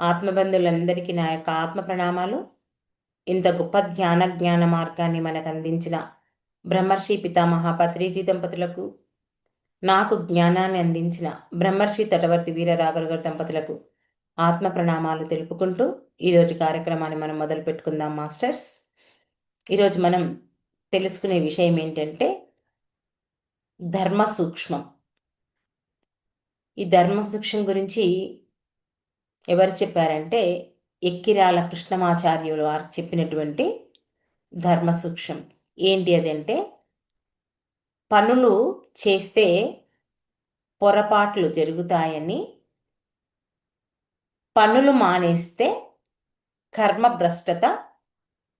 ఆత్మబంధులందరికీ నా యొక్క ఆత్మ ప్రణామాలు. ఇంత గొప్ప ధ్యాన జ్ఞాన మార్గాన్ని మనకు అందించిన బ్రహ్మర్షి పితామహ పత్రిజీ దంపతులకు నాకు జ్ఞానాన్ని అందించిన బ్రహ్మర్షి తటవర్తి వీరరాఘవ గారి దంపతులకు ఆత్మ ప్రణామాలు తెలుపుకుంటూ ఈరోజు కార్యక్రమాన్ని మనం మొదలు పెట్టుకుందాం మాస్టర్స్. ఈరోజు మనం తెలుసుకునే విషయం ఏంటంటే ధర్మ సూక్ష్మం ఈ ధర్మ సూక్ష్మం గురించి ఎవరు చెప్పారంటే ఎక్కిరాల కృష్ణమాచార్యులు వారు చెప్పినటువంటి ధర్మ సూక్ష్మం. ఏంటి అదంటే పనులు చేస్తే పొరపాట్లు జరుగుతాయని పనులు మానేస్తే కర్మభ్రష్టత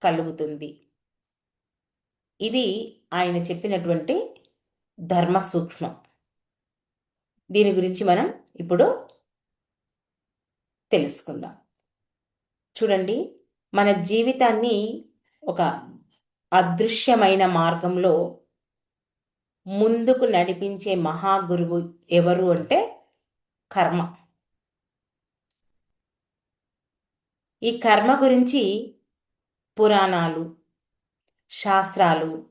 కలుగుతుంది. ఇది ఆయన చెప్పినటువంటి ధర్మ సూక్ష్మం. దీని గురించి మనం ఇప్పుడు తెలుసుకుందాం. చూడండి మన జీవితాన్ని ఒక అదృశ్యమైన మార్గంలో ముందుకు నడిపించే మహాగురువు ఎవరు అంటే కర్మ. ఈ కర్మ గురించి పురాణాలు శాస్త్రాలు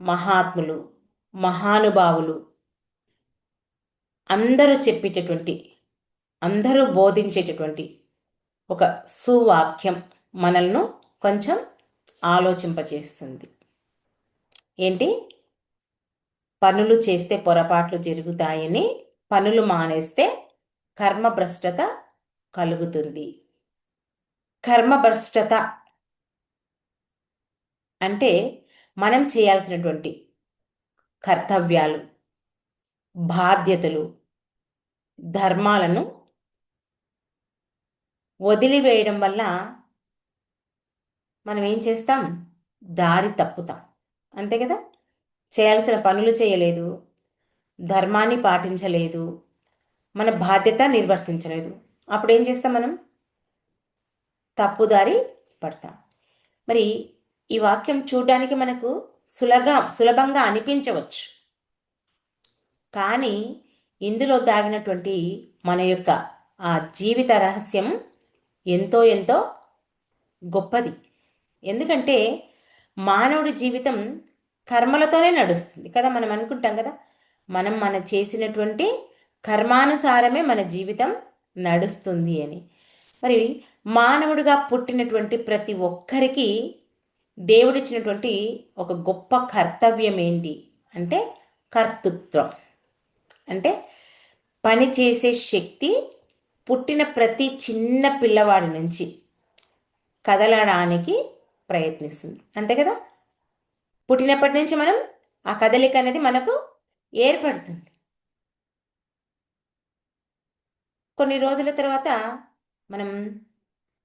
మహాత్ములు మహానుభావులు అందరూ చెప్పేటటువంటి అందరూ బోధించేటటువంటి ఒక సువాక్యం మనల్ని కొంచెం ఆలోచింపచేస్తుంది ఏంటి? పనులు చేస్తే పొరపాట్లు జరుగుతాయని పనులు మానేస్తే కర్మభ్రష్టత కలుగుతుంది. కర్మభ్రష్టత అంటే మనం చేయాల్సినటువంటి కర్తవ్యాలు బాధ్యతలు ధర్మాలను వదిలివేయడం వల్ల మనం ఏం చేస్తాం? దారి తప్పుతాం. అంతే కదా? చేయాల్సిన పనులు చేయలేదు. ధర్మాన్ని పాటించలేదు. మన బాధ్యత నిర్వర్తించలేదు. అప్పుడు ఏం చేస్తాం మనం? తప్పుదారి పడతాం. మరి ఈ వాక్యం చూడడానికి మనకు సులభ సులభంగా అనిపించవచ్చు. కానీ ఇందులో దాగినటువంటి మన యొక్క ఆ జీవిత రహస్యం ఎంతో ఎంతో గొప్పది. ఎందుకంటే మానవుడి జీవితం కర్మలతోనే నడుస్తుంది కదా మనం అనుకుంటాం కదా? మనం మన చేసినటువంటి కర్మానుసారమే మన జీవితం నడుస్తుంది అని. మరి మానవుడిగా పుట్టినటువంటి ప్రతి ఒక్కరికి దేవుడిచ్చినటువంటి ఒక గొప్ప కర్తవ్యం ఏంటి? అంటే కర్తృత్వం. అంటే పని చేసే శక్తి పుట్టిన ప్రతి చిన్న పిల్లవాడి నుంచి కదలడానికి ప్రయత్నిస్తుంది. అంతే కదా? పుట్టినప్పటి నుంచి మనం ఆ కదలిక అనేది మనకు ఏర్పడుతుంది. కొన్ని రోజుల తర్వాత మనం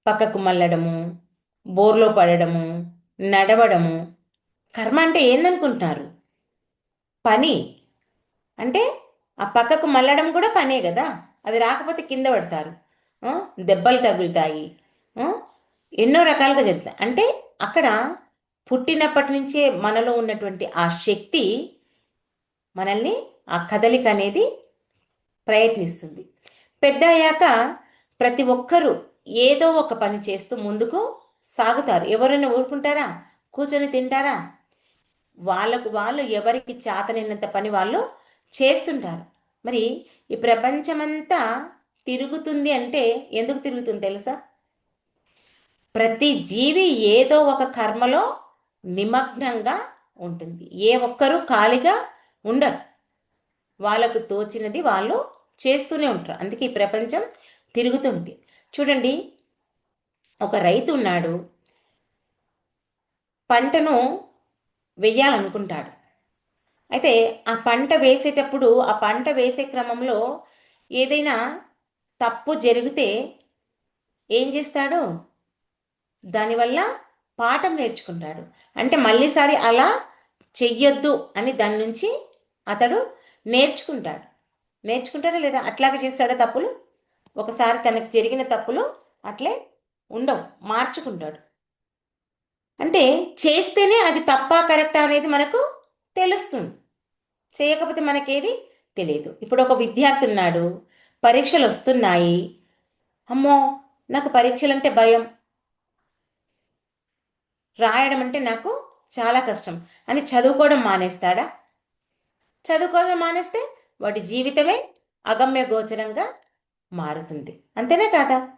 పక్కకు మళ్ళడము బోర్లో పడడము నడవడము కర్మ అంటే ఏందనుకుంటున్నారు? పని. అంటే ఆ పక్కకు మళ్ళడం కూడా పనే కదా? అది రాకపోతే కింద పడతారు. దెబ్బలు తగులుతాయి. ఎన్నో రకాలుగా జరుగుతాయి. అంటే అక్కడ పుట్టినప్పటి నుంచే మనలో ఉన్నటువంటి ఆ శక్తి మనల్ని ఆ కదలిక అనేది ప్రయత్నిస్తుంది. పెద్ద అయ్యాక ప్రతి ఒక్కరూ ఏదో ఒక పని చేస్తూ ముందుకు సాగుతారు. ఎవరైనా ఊరుకుంటారా? కూర్చొని తింటారా? వాళ్ళకు వాళ్ళు ఎవరికి చేతనైనంత పని వాళ్ళు చేస్తుంటారు. మరి ఈ ప్రపంచమంతా తిరుగుతుంది అంటే ఎందుకు తిరుగుతుంది తెలుసా? ప్రతి జీవి ఏదో ఒక కర్మలో నిమగ్నంగా ఉంటుంది. ఏ ఒక్కరూ ఖాళీగా ఉండరు. వాళ్ళకు తోచినది వాళ్ళు చేస్తూనే ఉంటారు. అందుకే ఈ ప్రపంచం తిరుగుతుంది చూడండి ఒక రైతు ఉన్నాడు. పంటను వెయ్యాలనుకుంటాడు. అయితే ఆ పంట వేసేటప్పుడు ఆ పంట వేసే క్రమంలో ఏదైనా తప్పు జరిగితే ఏం చేస్తాడు? దానివల్ల పాఠం నేర్చుకుంటాడు. అంటే మళ్ళీసారి అలా చెయ్యొద్దు అని దాని నుంచి అతడు నేర్చుకుంటాడు. నేర్చుకుంటాడా లేదా? అట్లాగే చేస్తాడా తప్పులు? ఒకసారి తనకు జరిగిన తప్పులు అట్లే ఉండవు మార్చుకుంటాడు. అంటే చేస్తేనే అది తప్ప కరెక్టా అనేది మనకు తెలుస్తుంది. చేయకపోతే మనకేది తెలియదు ఇప్పుడు ఒక విద్యార్థి ఉన్నాడు పరీక్షలు వస్తున్నాయి అమ్మో నాకు పరీక్షలు అంటే భయం. రాయడం అంటే నాకు చాలా కష్టం. అని చదువుకోవడం మానేస్తాడా? చదువుకోవడం మానేస్తే వాడి జీవితమే అగమ్య గోచరంగా మారుతుంది. అంతేనే కాదా?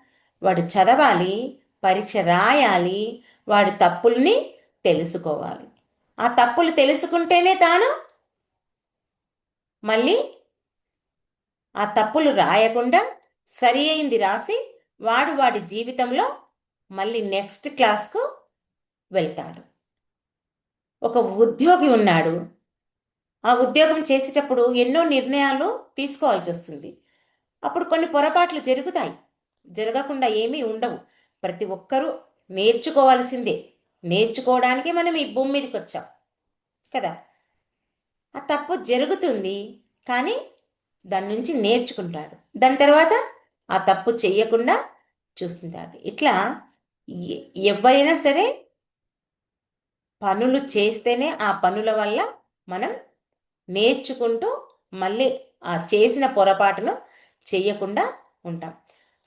వాడు చదవాలి పరీక్ష రాయాలి వాడి తప్పుల్ని తెలుసుకోవాలి. ఆ తప్పులు తెలుసుకుంటేనే తాను మళ్ళీ ఆ తప్పులు రాయకుండా సరి అయింది రాసి వాడు వాడి జీవితంలో మళ్ళీ నెక్స్ట్ క్లాస్కు వెళ్తాడు. ఒక ఉద్యోగి ఉన్నాడు. ఆ ఉద్యోగం చేసేటప్పుడు ఎన్నో నిర్ణయాలు తీసుకోవాల్సి వస్తుంది. అప్పుడు కొన్ని పొరపాట్లు జరుగుతాయి. జరగకుండా ఏమీ ఉండవు. ప్రతి ఒక్కరూ నేర్చుకోవాల్సిందే. నేర్చుకోవడానికి మనం ఈ భూమి మీదకి వచ్చాం కదా? ఆ తప్పు జరుగుతుంది కానీ దాని నుంచి నేర్చుకుంటాడు. దాని తర్వాత ఆ తప్పు చేయకుండా చూస్తుంటాడు. ఇట్లా ఎవరైనా సరే పనులు చేస్తేనే ఆ పనుల వల్ల మనం నేర్చుకుంటూ మళ్ళీ ఆ చేసిన పొరపాటును చేయకుండా ఉంటాం.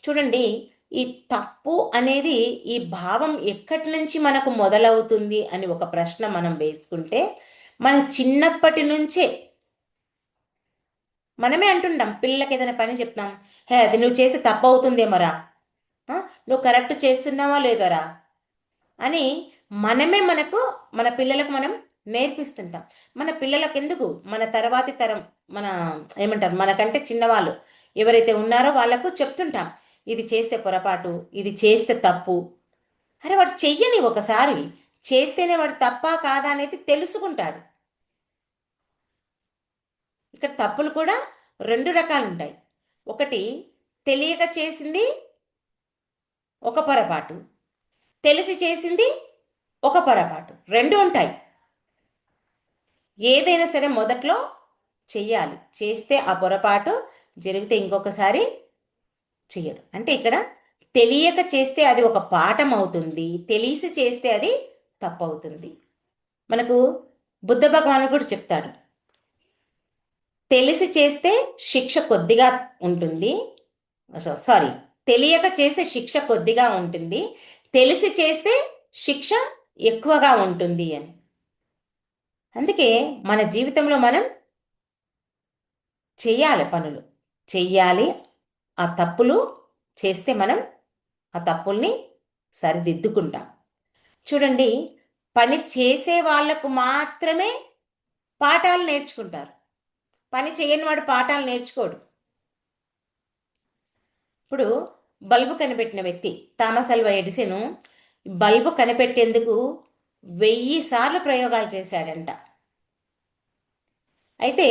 చూడండి ఈ తప్పు అనేది ఈ భావం ఎక్కడి నుంచి మనకు మొదలవుతుంది అని ఒక ప్రశ్న మనం వేసుకుంటే మన చిన్నప్పటి నుంచే మనమే అంటుంటాం పిల్లలకి ఏదైనా పని చెప్తాం. హే అది నువ్వు చేస్తే తప్పు అవుతుందేమోరా? నువ్వు కరెక్ట్ చేస్తున్నావా లేదోరా? అని మనమే మనకు మన పిల్లలకు మనం నేర్పిస్తుంటాం. మన పిల్లలకు ఎందుకు? మన తర్వాతి తరం మన ఏమంటారు? మనకంటే చిన్నవాళ్ళు ఎవరైతే ఉన్నారో వాళ్ళకు చెప్తుంటాం. ఇది చేస్తే పొరపాటు ఇది చేస్తే తప్పు. అరే వాడు చెయ్యని ఒకసారి చేస్తేనే వాడు తప్పా కాదా అనేది తెలుసుకుంటాడు. ఇక్కడ తప్పులు కూడా రెండు రకాలు ఉంటాయి. ఒకటి తెలియక చేసింది ఒక పొరపాటు. తెలిసి చేసింది ఒక పొరపాటు. రెండు ఉంటాయి. ఏదైనా సరే మొదట్లో చెయ్యాలి. చేస్తే ఆ పొరపాటు జరిగితే ఇంకొకసారి చేయడు అంటే ఇక్కడ తెలియక చేస్తే అది ఒక పాఠం అవుతుంది తెలిసి చేస్తే అది తప్పు అవుతుంది మనకు బుద్ధ భగవానుడు కూడా చెప్తాడు. తెలిసి చేస్తే శిక్ష కొద్దిగా ఉంటుంది. సారీ తెలియక చేసే శిక్ష కొద్దిగా ఉంటుంది. తెలిసి చేస్తే శిక్ష ఎక్కువగా ఉంటుంది అని. అందుకే మన జీవితంలో మనం చెయ్యాలి పనులు. చెయ్యాలి ఆ తప్పులు చేస్తే మనం ఆ తప్పుల్ని సరిదిద్దుకుంటాం. చూడండి పని చేసే వాళ్ళకు మాత్రమే పాఠాలు నేర్చుకుంటారు. పని చేయని వాడు పాఠాలు నేర్చుకోడు. ఇప్పుడు బల్బు కనిపెట్టిన వ్యక్తి థామస్ అల్వా ఎడిసన్ బల్బు కనిపెట్టేందుకు వెయ్యి సార్లు ప్రయోగాలు చేశాడంట. అయితే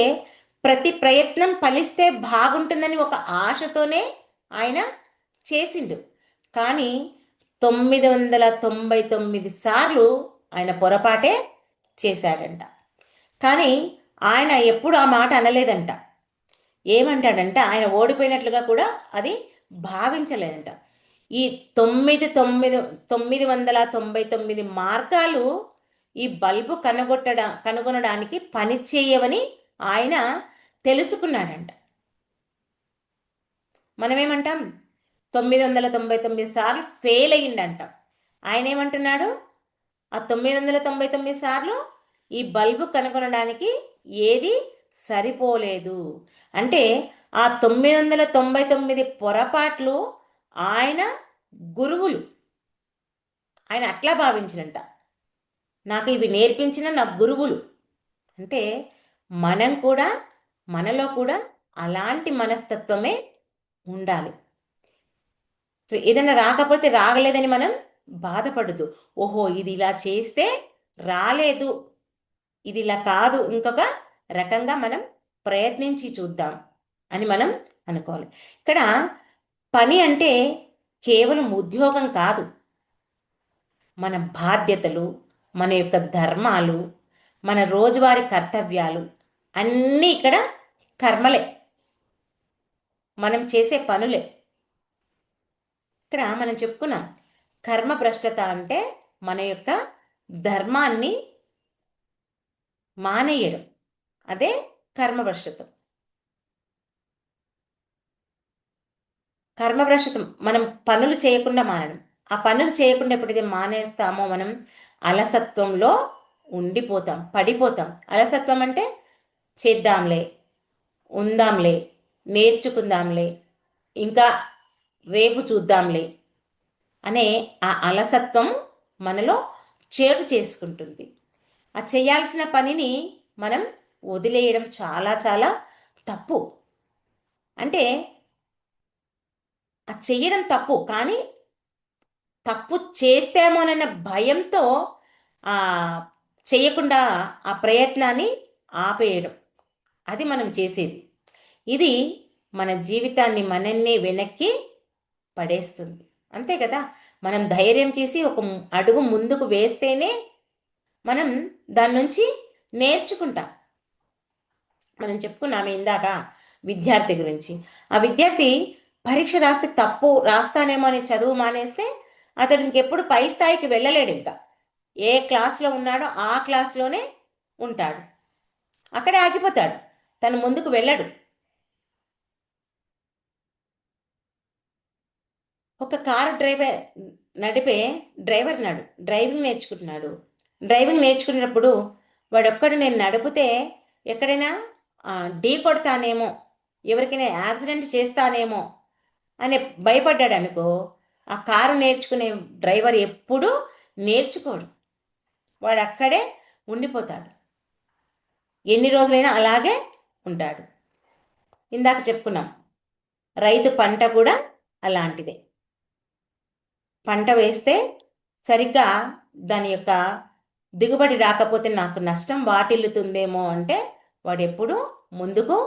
ప్రతి ప్రయత్నం ఫలిస్తే బాగుంటుందని ఒక ఆశతోనే ఆయన చేసిండు. కానీ తొమ్మిది వందల తొంభై తొమ్మిది సార్లు ఆయన పొరపాటే చేశాడంట. కానీ ఆయన ఎప్పుడు ఆ మాట అనలేదంట. ఏమంటాడంట? ఆయన ఓడిపోయినట్లుగా కూడా అది భావించలేదంట. ఈ తొమ్మిది తొమ్మిది తొమ్మిది వందల తొంభై తొమ్మిది మార్గాలు ఈ బల్బు కనుగొట్టడా కనుగొనడానికి పని చేయవని ఆయన తెలుసుకున్నాడంట మనమేమంటాం? తొమ్మిది వందల తొంభై తొమ్మిది సార్లు ఫెయిల్ అయ్యిండంటాం. ఆయన ఏమంటున్నాడు ఆ తొమ్మిది వందల తొంభై తొమ్మిది సార్లు ఈ బల్బు కనుగొనడానికి ఏది సరిపోలేదు. అంటే ఆ తొమ్మిది వందల తొంభై తొమ్మిది పొరపాట్లు ఆయన గురువులు. ఆయన అట్లా భావించినంట నాకు ఇవి నేర్పించిన నా గురువులు. అంటే మనం కూడా మనలో కూడా అలాంటి మనస్తత్వమే ఉండాలి. ఏదైనా రాకపోతే రాగలేదని మనం బాధపడదు ఓహో ఇది ఇలా చేస్తే రాలేదు. ఇది ఇలా కాదు. ఇంకొక రకంగా మనం ప్రయత్నించి చూద్దాం అని మనం అనుకోవాలి. ఇక్కడ పని అంటే కేవలం ఉద్యోగం కాదు. మన బాధ్యతలు మన యొక్క ధర్మాలు మన రోజువారీ కర్తవ్యాలు అన్నీ ఇక్కడ కర్మలే. మనం చేసే పనులే. ఇక్కడ మనం చెప్పుకున్నాం కర్మ భ్రష్టత అంటే మన యొక్క ధర్మాన్ని మానేయడం. అదే కర్మ కర్మభ్రష్టతం మనం పనులు చేయకుండా మానడం. ఆ పనులు చేయకుండా ఎప్పుడైతే మానేస్తామో మనం అలసత్వంలో ఉండిపోతాం పడిపోతాం. అలసత్వం అంటే చేద్దాంలే ఉందాంలే నేర్చుకుందాంలే ఇంకా రేపు చూద్దాంలే అనే ఆ అలసత్వం మనలో చేటు చేసుకుంటుంది. ఆ చేయాల్సిన పనిని మనం వదిలేయడం చాలా చాలా తప్పు. అంటే ఆ చెయ్యడం తప్పు కానీ తప్పు చేస్తామోనన్న భయంతో చేయకుండా ఆ ప్రయత్నాన్ని ఆపేయడం. అది మనం చేసేది. ఇది మన జీవితాన్ని మనన్నే వెనక్కి పడేస్తుంది. అంతే కదా? మనం ధైర్యం చేసి ఒక అడుగు ముందుకు వేస్తేనే మనం దాని నుంచి నేర్చుకుంటాం. మనం చెప్పుకున్నాము ఇందాక విద్యార్థి గురించి. ఆ విద్యార్థి పరీక్ష రాస్తే తప్పు రాస్తానేమో అని చదువు మానేస్తే అతడు ఇంకెప్పుడు పై స్థాయికి వెళ్ళలేడు ఇంకా. ఏ క్లాస్లో ఉన్నాడో ఆ క్లాస్లోనే ఉంటాడు. అక్కడే ఆగిపోతాడు. తను ముందుకు వెళ్ళడు. ఒక కారు డ్రైవర్ నడిపే డ్రైవర్ నాడు డ్రైవింగ్ నేర్చుకుంటున్నాడు. డ్రైవింగ్ నేర్చుకునేటప్పుడు వాడొక్కడు నేను నడిపితే ఎక్కడైనా ఢీ కొడతానేమో ఎవరికైనా యాక్సిడెంట్ చేస్తానేమో అని భయపడ్డాడు అనుకో ఆ కారు నేర్చుకునే డ్రైవర్ ఎప్పుడూ నేర్చుకోడు. వాడు అక్కడే ఉండిపోతాడు. ఎన్ని రోజులైనా అలాగే ఉంటాడు ఇందాక చెప్పుకున్నాం రైతు పంట కూడా అలాంటిదే. పంట వేస్తే సరిగ్గా దాని యొక్క దిగుబడి రాకపోతే నాకు నష్టం వాటిల్లుతుందేమో అంటే వాడు ఎప్పుడు ముందుకు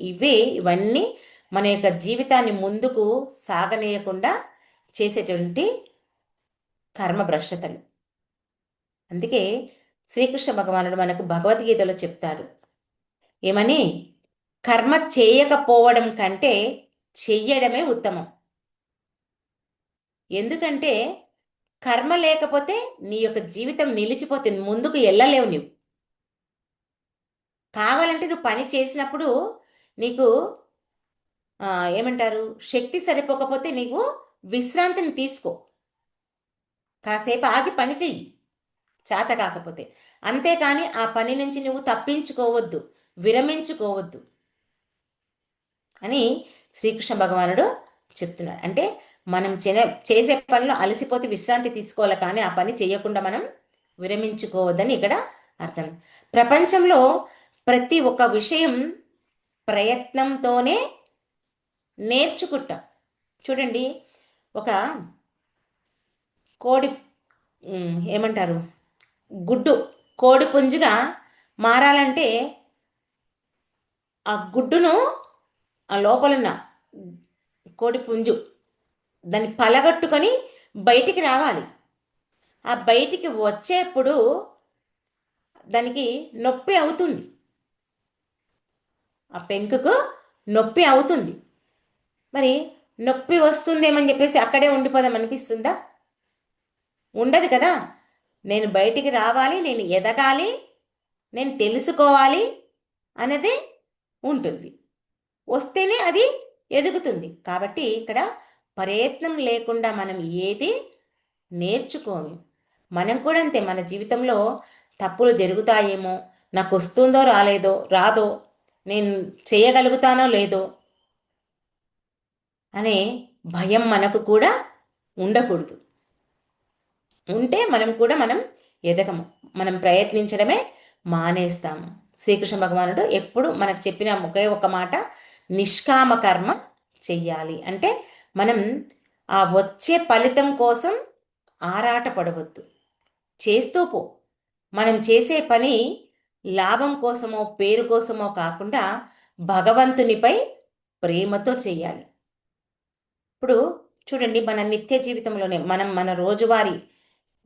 ఇవే ఇవన్నీ మన యొక్క జీవితాన్ని ముందుకు సాగనీయకుండా చేసేటువంటి కర్మ భ్రష్టతలు అందుకే శ్రీకృష్ణ భగవానుడు మనకు భగవద్గీతలో చెప్తాడు ఏమని? కర్మ చేయకపోవడం కంటే చెయ్యడమే ఉత్తమం. ఎందుకంటే కర్మ లేకపోతే నీ యొక్క జీవితం నిలిచిపోతుంది. ముందుకు వెళ్ళలేవు నువ్వు కావాలంటే నువ్వు పని చేసినప్పుడు నీకు ఏమంటారు? శక్తి సరిపోకపోతే నీకు విశ్రాంతిని తీసుకో. కాసేపు ఆగి పని చెయ్యి. చేత కాకపోతే. అంతేకాని ఆ పని నుంచి నువ్వు తప్పించుకోవద్దు. విరమించుకోవద్దు అని శ్రీకృష్ణ భగవానుడు చెప్తున్నాడు. అంటే మనం చేసే పనిలో అలసిపోతే విశ్రాంతి తీసుకోవాలి కానీ ఆ పని చేయకుండా మనం విరమించుకోవద్దని ఇక్కడ అర్థం. ప్రపంచంలో ప్రతి ఒక్క విషయం ప్రయత్నంతోనే నేర్చుకుంటాం. చూడండి ఒక కోడి ఏమంటారు? గుడ్డు కోడి పుంజుగా మారాలంటే ఆ గుడ్డును ఆ లోపలున్న కోడి పుంజు దాన్ని పలగట్టుకొని బయటికి రావాలి. ఆ బయటికి వచ్చేప్పుడు దానికి నొప్పి అవుతుంది. ఆ పెంకుకు నొప్పి అవుతుంది. మరి నొప్పి వస్తుందేమని చెప్పేసి అక్కడే ఉండిపోదాం అనిపిస్తుందా? ఉండదు కదా. నేను బయటికి రావాలి నేను ఎదగాలి నేను తెలుసుకోవాలి అనేది ఉంటుంది. వస్తేనే అది ఎదుగుతుంది. కాబట్టి ఇక్కడ ప్రయత్నం లేకుండా మనం ఏది నేర్చుకోము. మనం కూడా అంతే మన జీవితంలో తప్పులు జరుగుతాయేమో నాకు వస్తుందో రాలేదో రాదో నేను చేయగలుగుతానో లేదో అనే భయం మనకు కూడా ఉండకూడదు. ఉంటే మనం కూడా మనం ఎదగము. మనం ప్రయత్నించడమే మానేస్తాము. శ్రీకృష్ణ భగవానుడు ఎప్పుడు మనకు చెప్పిన ఒకే ఒక మాట నిష్కామ కర్మ చెయ్యాలి. అంటే మనం ఆ వచ్చే ఫలితం కోసం ఆరాట పడవద్దు చేస్తూ పో. మనం చేసే పని లాభం కోసమో పేరు కోసమో కాకుండా భగవంతునిపై ప్రేమతో చేయాలి ఇప్పుడు చూడండి మన నిత్య జీవితంలోనే మనం మన రోజువారీ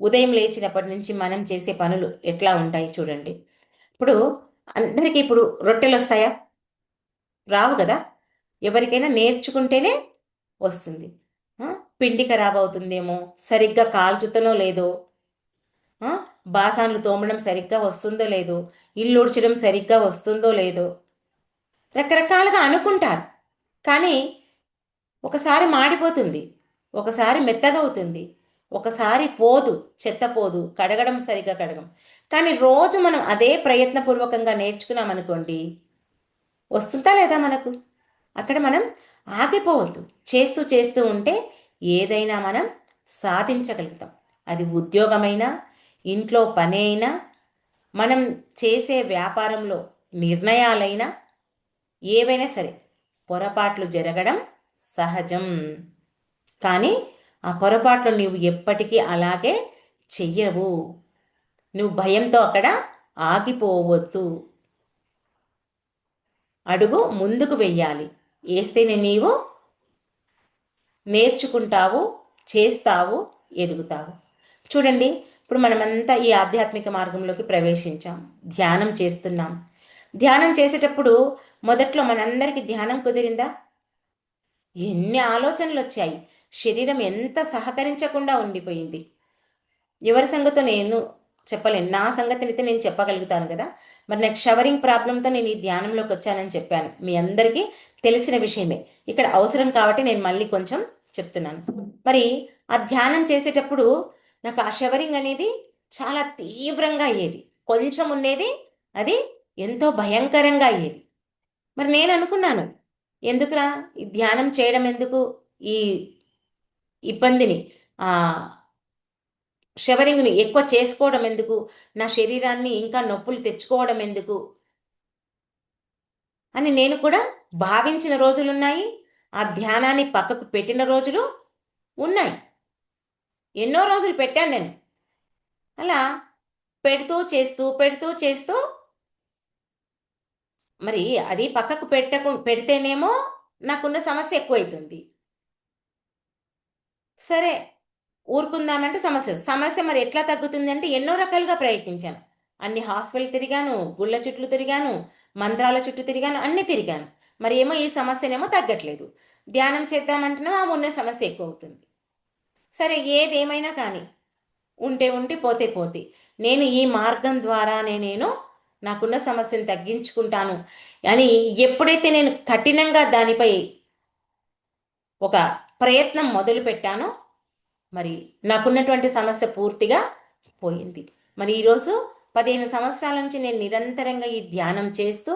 ఉదయం లేచినప్పటి నుంచి మనం చేసే పనులు ఎట్లా ఉంటాయి చూడండి. ఇప్పుడు అందరికీ ఇప్పుడు రొట్టెలు వస్తాయా? రావు కదా. ఎవరికైనా నేర్చుకుంటేనే వస్తుంది. పిండి ఖరాబ్ అవుతుందేమో? సరిగ్గా కాల్చుతనో లేదో? బాసాన్లు తోమడం సరిగ్గా వస్తుందో లేదో? ఇల్లు ఉడ్చడం సరిగ్గా వస్తుందో లేదో? రకరకాలుగా అనుకుంటారు. కానీ ఒకసారి మాడిపోతుంది. ఒకసారి మెత్తగా అవుతుంది ఒకసారి పోదు చెత్త పోదు కడగడం సరిగ్గా కడగం. కానీ రోజు మనం అదే ప్రయత్నపూర్వకంగా నేర్చుకున్నాం అనుకోండి వస్తుందా లేదా మనకు? అక్కడ మనం ఆగిపోవద్దు. చేస్తూ చేస్తూ ఉంటే ఏదైనా మనం సాధించగలుగుతాం. అది ఉద్యోగమైనా ఇంట్లో పని అయినా మనం చేసే వ్యాపారంలో నిర్ణయాలైనా ఏవైనా సరే పొరపాట్లు జరగడం సహజం. కానీ ఆ పొరపాట్లు నువ్వు ఎప్పటికీ అలాగే చెయ్యవు. నువ్వు భయంతో అక్కడ ఆగిపోవద్దు. అడుగు ముందుకు వెయ్యాలి. వేస్తేనే నీవు నేర్చుకుంటావు చేస్తావు ఎదుగుతావు. చూడండి ఇప్పుడు మనమంతా ఈ ఆధ్యాత్మిక మార్గంలోకి ప్రవేశించాం. ధ్యానం చేస్తున్నాం. ధ్యానం చేసేటప్పుడు మొదట్లో మనందరికీ ధ్యానం కుదిరిందా? ఎన్ని ఆలోచనలు వచ్చాయి శరీరం ఎంత సహకరించకుండా ఉండిపోయింది? ఎవరి సంగతో నేను చెప్పలేను. నా సంగతిని అయితే నేను చెప్పగలుగుతాను కదా? మరి నాకు షవరింగ్ ప్రాబ్లంతో నేను ఈ ధ్యానంలోకి వచ్చానని చెప్పాను. మీ అందరికీ తెలిసిన విషయమే. ఇక్కడ అవసరం కాబట్టి నేను మళ్ళీ కొంచెం చెప్తున్నాను. మరి ఆ ధ్యానం చేసేటప్పుడు నాకు ఆ షవరింగ్ అనేది చాలా తీవ్రంగా అయ్యేది. కొంచెం ఉండేది అది ఎంతో భయంకరంగా అయ్యేది. మరి నేను అనుకున్నాను ఎందుకురా ఈ ధ్యానం చేయడం ఎందుకు? ఈ ఇబ్బందిని ఆ షవరింగ్ని ఎక్కువ చేసుకోవడం ఎందుకు? నా శరీరాన్ని ఇంకా నొప్పులు తెచ్చుకోవడం ఎందుకు? అని నేను కూడా భావించిన రోజులున్నాయి. ఆ ధ్యానాన్ని పక్కకు పెట్టిన రోజులు ఉన్నాయి. ఎన్నో రోజులు పెట్టాను నేను. అలా పెడుతూ చేస్తూ పెడుతూ చేస్తూ మరి అది పక్కకు పెట్టకు పెడితేనేమో నాకున్న సమస్య ఎక్కువైతుంది. సరే ఊరుకుందామంటే సమస్య. సమస్య మరి ఎట్లా తగ్గుతుంది అంటే ఎన్నో రకాలుగా ప్రయత్నించాను. అన్ని హాస్పిటల్ తిరిగాను గుళ్ళ చుట్లు తిరిగాను మంత్రాల చుట్టూ తిరిగాను అన్ని తిరిగాను. మరి ఏమో ఈ సమస్యనేమో తగ్గట్లేదు. ధ్యానం చేద్దామంటేనే ఆ ఉన్న సమస్య ఎక్కువ అవుతుంది సరే ఏదేమైనా కానీ ఉంటే ఉంటే పోతే పోతే. నేను ఈ మార్గం ద్వారానే నేను నాకున్న సమస్యను తగ్గించుకుంటాను అని ఎప్పుడైతే నేను కఠినంగా దానిపై ఒక ప్రయత్నం మొదలు పెట్టానో. మరి నాకున్నటువంటి సమస్య పూర్తిగా పోయింది. మరి ఈరోజు పదిహేను సంవత్సరాల నుంచి నేను నిరంతరంగా ఈ ధ్యానం చేస్తూ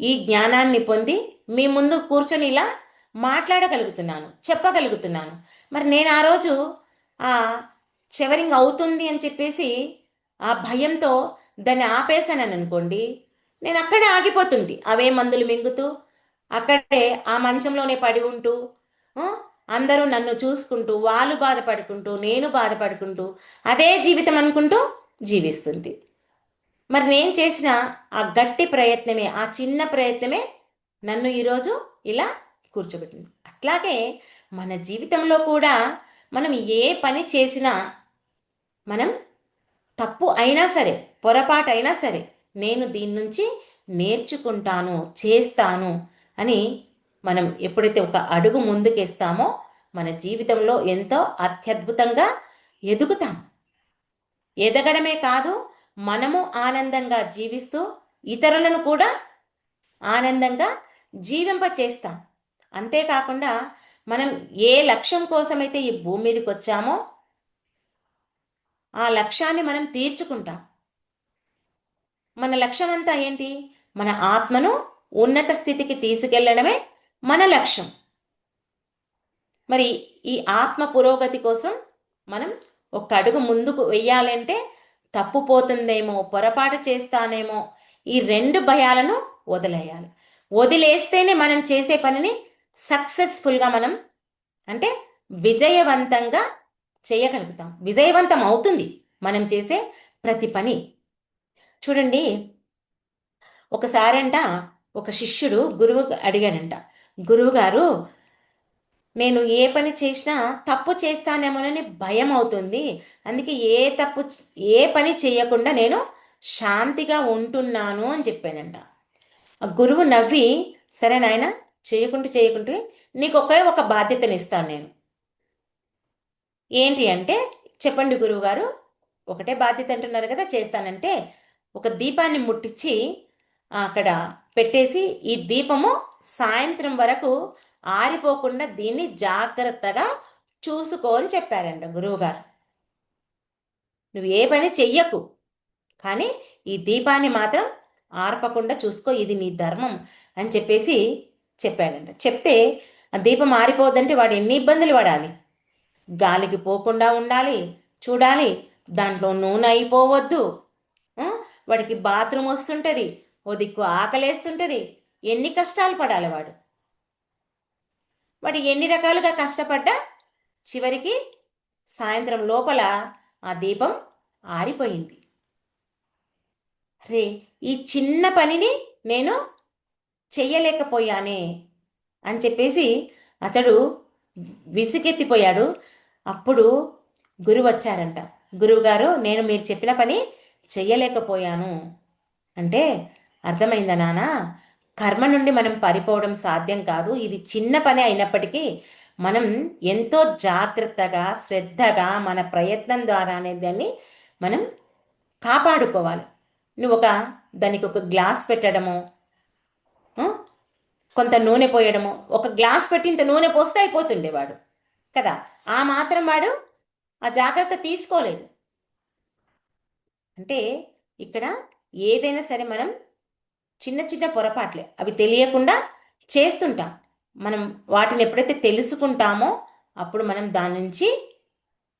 ఈ జ్ఞానాన్ని పొంది మీ ముందు కూర్చొని ఇలా మాట్లాడగలుగుతున్నాను చెప్పగలుగుతున్నాను. మరి నేను ఆ రోజు ఆ చివరింగ్ అవుతుంది అని చెప్పేసి ఆ భయంతో దాన్ని ఆపేశానని అనుకోండి నేను అక్కడే ఆగిపోతుండి అవే మందులు మింగుతూ అక్కడే ఆ మంచంలోనే పడి ఉంటూ అందరూ నన్ను చూసుకుంటూ వాళ్ళు బాధపడుకుంటూ నేను బాధపడుకుంటూ అదే జీవితం అనుకుంటూ జీవిస్తుంది. మరి నేను చేసిన ఆ గట్టి ప్రయత్నమే ఆ చిన్న ప్రయత్నమే నన్ను ఈరోజు ఇలా కూర్చోబెట్టింది. అట్లాగే మన జీవితంలో కూడా మనం ఏ పని చేసినా మనం తప్పు అయినా సరే పొరపాటు అయినా సరే నేను దీని నుంచి నేర్చుకుంటాను చేస్తాను అని మనం ఎప్పుడైతే ఒక అడుగు ముందుకేస్తామో మన జీవితంలో ఎంతో అత్యద్భుతంగా ఎదుగుతాం. ఎదగడమే కాదు మనము ఆనందంగా జీవిస్తూ ఇతరులను కూడా ఆనందంగా జీవింప చేస్తాం అంతేకాకుండా మనం ఏ లక్ష్యం కోసమైతే ఈ భూమి మీదకి వచ్చామో ఆ లక్ష్యాన్ని మనం తీర్చుకుంటాం. మన లక్ష్యం అంతా ఏంటి? మన ఆత్మను ఉన్నత స్థితికి తీసుకెళ్ళడమే మన లక్ష్యం. మరి ఈ ఆత్మ పురోగతి కోసం మనం ఒక అడుగు ముందుకు వెయ్యాలంటే తప్పుపోతుందేమో పొరపాటు చేస్తానేమో ఈ రెండు భయాలను వదిలేయాలి. వదిలేస్తేనే మనం చేసే పనిని సక్సెస్ఫుల్గా మనం అంటే విజయవంతంగా చేయగలుగుతాం. విజయవంతం అవుతుంది మనం చేసే ప్రతి పని. చూడండి ఒకసారంట ఒక శిష్యుడు గురువు అడిగాడంట గురువుగారు నేను ఏ పని చేసినా తప్పు చేస్తానేమోనని భయం అవుతుంది అందుకే ఏ తప్పు ఏ పని చేయకుండా నేను శాంతిగా ఉంటున్నాను అని చెప్పానంట. ఆ గురువు నవ్వి సరే నాయన చేయకుంటూ చేయకుంటే నీకు ఒకే ఒక బాధ్యతని ఇస్తాను నేను. ఏంటి అంటే చెప్పండి గురువుగారు ఒకటే బాధ్యత అంటున్నారు కదా చేస్తానంటే ఒక దీపాన్ని ముట్టించి అక్కడ పెట్టేసి ఈ దీపము సాయంత్రం వరకు ఆరిపోకుండా దీన్ని జాగ్రత్తగా చూసుకో అని చెప్పారంట గురువుగారు. నువ్వు ఏ పని చెయ్యకు కానీ ఈ దీపాన్ని మాత్రం ఆర్పకుండా చూసుకో ఇది నీ ధర్మం అని చెప్పేసి చెప్పాడంట. చెప్తే ఆ దీపం ఆరిపోవద్దంటే వాడు ఎన్ని ఇబ్బందులు పడాలి? గాలికి పోకుండా ఉండాలి చూడాలి దాంట్లో నూనె అయిపోవద్దు. వాడికి బాత్రూమ్ వస్తుంటుంది ఓ దిక్కు ఆకలేస్తుంటుంది ఎన్ని కష్టాలు పడాలి వాడు? వాడు ఎన్ని రకాలుగా కష్టపడ్డా చివరికి సాయంత్రం లోపల ఆ దీపం ఆరిపోయింది. రే ఈ చిన్న పనిని నేను చెయ్యలేకపోయానే అని చెప్పేసి అతడు విసుగెత్తిపోయాడు. అప్పుడు గురువు వచ్చారంట. గురువుగారు నేను మీరు చెప్పిన పని చెయ్యలేకపోయాను. అంటే అర్థమైందా నానా కర్మ నుండి మనం పారిపోవడం సాధ్యం కాదు. ఇది చిన్న పని అయినప్పటికీ మనం ఎంతో జాగ్రత్తగా శ్రద్ధగా మన ప్రయత్నం ద్వారానే దాన్ని మనం కాపాడుకోవాలి. నువ్వు ఒక దానికి ఒక గ్లాస్ పెట్టడము కొంత నూనె పోయడము ఒక గ్లాస్ పెట్టి ఇంత నూనె పోస్తే అయిపోతుండేవాడు కదా? ఆ మాత్రం వాడు ఆ జాగ్రత్త తీసుకోలేదు. అంటే ఇక్కడ ఏదైనా సరే మనం చిన్న చిన్న పొరపాట్లే. అవి తెలియకుండా చేస్తుంటాం. మనం వాటిని ఎప్పుడైతే తెలుసుకుంటామో అప్పుడు మనం దాని నుంచి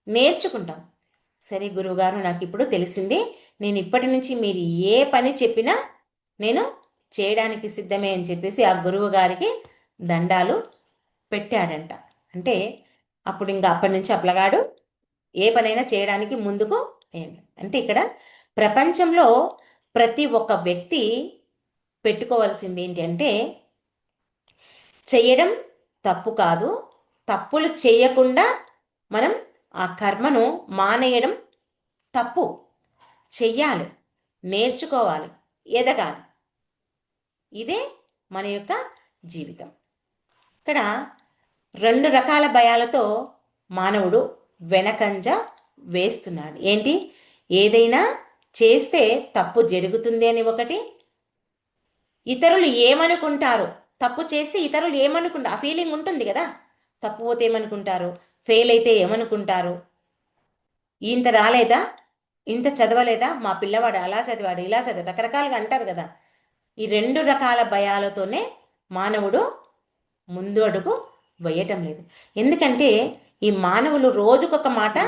నేర్చుకుంటాం. సరే గురువుగారు నాకు ఇప్పుడు తెలిసింది. నేను ఇప్పటి నుంచి మీరు ఏ పని చెప్పినా నేను చేయడానికి సిద్ధమే అని చెప్పేసి ఆ గురువు గారికి దండాలు పెట్టాడంట. అంటే అప్పుడు ఇంకా అప్పటి నుంచి అప్పలగాడు ఏ పనైనా చేయడానికి ముందుకు అయ్యాడు. అంటే ఇక్కడ ప్రపంచంలో ప్రతి ఒక్క వ్యక్తి పెట్టుకోవాల్సింది ఏంటంటే చేయడం తప్పు కాదు. తప్పులు చేయకుండా మనం ఆ కర్మను మానేయడం తప్పు. చెయ్యాలి నేర్చుకోవాలి ఎదగాలి. ఇదే మన యొక్క జీవితం. ఇక్కడ రెండు రకాల భయాలతో మానవుడు వెనకంజ వేస్తున్నాడు. ఏంటి? ఏదైనా చేస్తే తప్పు జరుగుతుంది అని ఒకటి ఇతరులు ఏమనుకుంటారు? తప్పు చేస్తే ఇతరులు ఏమనుకుంటారు ఆ ఫీలింగ్ ఉంటుంది కదా? తప్పు పోతే ఏమనుకుంటారు? ఫెయిల్ అయితే ఏమనుకుంటారు? ఇంత రాలేదా? ఇంత చదవలేదా? మా పిల్లవాడు అలా చదివాడు ఇలా చదివాడు రకరకాలుగా అంటారు కదా? ఈ రెండు రకాల భయాలతోనే మానవుడు ముందు అడుగు వేయటం లేదు. ఎందుకంటే ఈ మానవులు రోజుకొక మాట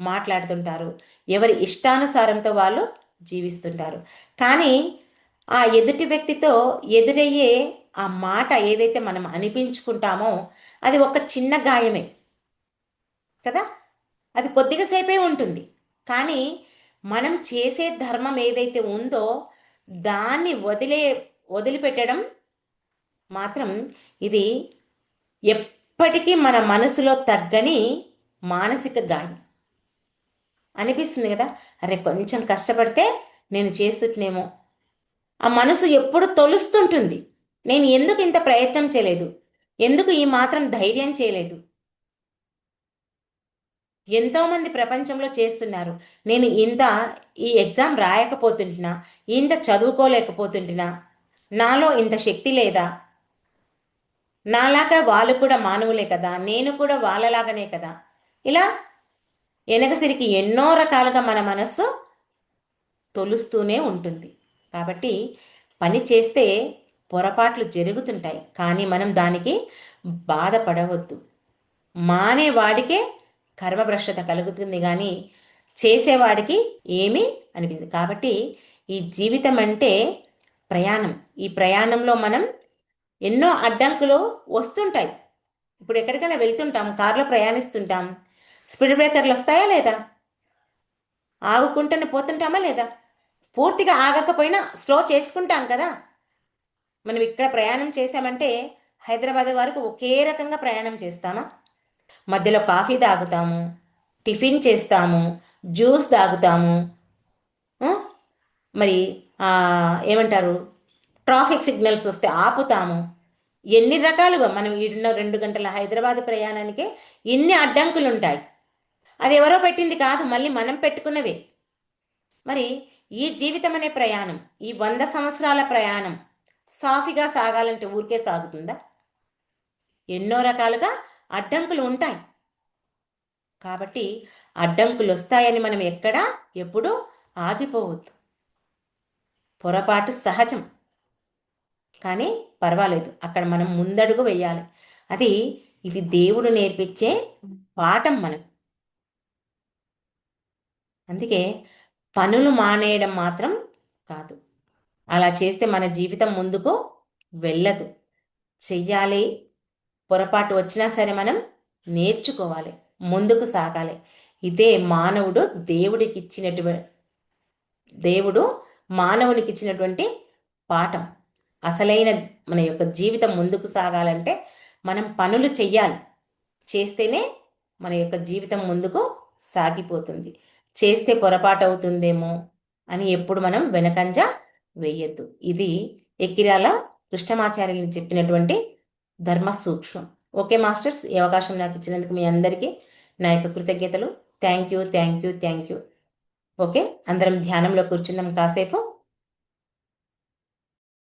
మాట్లాడుతుంటారు. ఎవరి ఇష్టానుసారంతో వాళ్ళు జీవిస్తుంటారు. కానీ ఆ ఎదుటి వ్యక్తితో ఎదురయ్యే ఆ మాట ఏదైతే మనం అనిపించుకుంటామో అది ఒక చిన్న గాయమే. కదా? అది కొద్దిగా సేపే ఉంటుంది. కానీ మనం చేసే ధర్మం ఏదైతే ఉందో దాన్ని వదిలే వదిలిపెట్టడం మాత్రం ఇది ఎప్పటికీ మన మనసులో తగ్గని మానసిక గాయం. అనిపిస్తుంది కదా? అరే కొంచెం కష్టపడితే నేను చేస్తుంటేనేమో ఆ మనసు ఎప్పుడు తొలుస్తుంటుంది. నేను ఎందుకు ఇంత ప్రయత్నం చేయలేదు? ఎందుకు ఈ మాత్రం ధైర్యం చేయలేదు? ఎంతోమంది ప్రపంచంలో చేస్తున్నారు. నేను ఇంత ఈ ఎగ్జామ్ రాయకపోతుంటున్నా ఇంత చదువుకోలేకపోతుంటున్నా నాలో ఇంత శక్తి లేదా? నాలాగా వాళ్ళు కూడా మానవులే కదా నేను కూడా వాళ్ళలాగానే కదా? ఇలా వెనకసిరికి ఎన్నో రకాలుగా మన మనస్సు తొలుస్తూనే ఉంటుంది. కాబట్టి పని చేస్తే పొరపాట్లు జరుగుతుంటాయి కానీ మనం దానికి బాధపడవద్దు. మానేవాడికే కర్మభ్రష్టత కలుగుతుంది కానీ చేసేవాడికి ఏమీ అనిపించదు. కాబట్టి ఈ జీవితం అంటే ప్రయాణం. ఈ ప్రయాణంలో మనం ఎన్నో అడ్డంకులు వస్తుంటాయి. ఇప్పుడు ఎక్కడికైనా వెళ్తుంటాం కారులో ప్రయాణిస్తుంటాం. స్పీడ్ బ్రేకర్లు వస్తాయా లేదా? ఆగుకుంటూనే పోతుంటామా లేదా? పూర్తిగా ఆగకపోయినా స్లో చేసుకుంటాం కదా. మనం ఇక్కడ ప్రయాణం చేసామంటే హైదరాబాద్ వరకు ఒకే రకంగా ప్రయాణం చేస్తామా? మధ్యలో కాఫీ తాగుతాము టిఫిన్ చేస్తాము జ్యూస్ తాగుతాము మరి ఏమంటారు? ట్రాఫిక్ సిగ్నల్స్ వస్తే ఆపుతాము. ఎన్ని రకాలుగా మనం ఈడున్న రెండు గంటల హైదరాబాద్ ప్రయాణానికే ఇన్ని అడ్డంకులు ఉంటాయి అది ఎవరో పెట్టింది కాదు మళ్ళీ మనం పెట్టుకున్నవే. మరి ఈ జీవితం అనే ప్రయాణం ఈ వంద సంవత్సరాల ప్రయాణం సాఫీగా సాగాలంటే ఊరికే సాగుతుందా? ఎన్నో రకాలుగా అడ్డంకులు ఉంటాయి. కాబట్టి అడ్డంకులు వస్తాయని మనం ఎక్కడా ఎప్పుడూ ఆగిపోవద్దు. పొరపాటు సహజం. కానీ పర్వాలేదు అక్కడ మనం ముందడుగు వేయాలి. అది ఇది దేవుడు నేర్పించే పాఠం మనం. అందుకే పనులు మానేయడం మాత్రం కాదు. అలా చేస్తే మన జీవితం ముందుకు వెళ్ళదు. చెయ్యాలి పొరపాటు వచ్చినా సరే మనం నేర్చుకోవాలి ముందుకు సాగాలి. ఇదే మానవుడు దేవుడికి ఇచ్చినటువంటి దేవుడు మానవునికి ఇచ్చినటువంటి పాఠం. అసలైన మన యొక్క జీవితం ముందుకు సాగాలంటే మనం పనులు చెయ్యాలి. చేస్తేనే మన యొక్క జీవితం ముందుకు సాగిపోతుంది. చేస్తే పొరపాటు అవుతుందేమో అని ఎప్పుడు మనం వెనకంజ వేయద్దు. ఇది ఎక్కిరాల కృష్ణమాచార్యులు చెప్పినటువంటి ధర్మ సూక్ష్మం ఓకే మాస్టర్స్ ఈ అవకాశం నాకు ఇచ్చినందుకు మీ అందరికీ నా యొక్క కృతజ్ఞతలు. Thank you thank you thank you. Okay అందరం ధ్యానంలో కూర్చుందాం కాసేపు.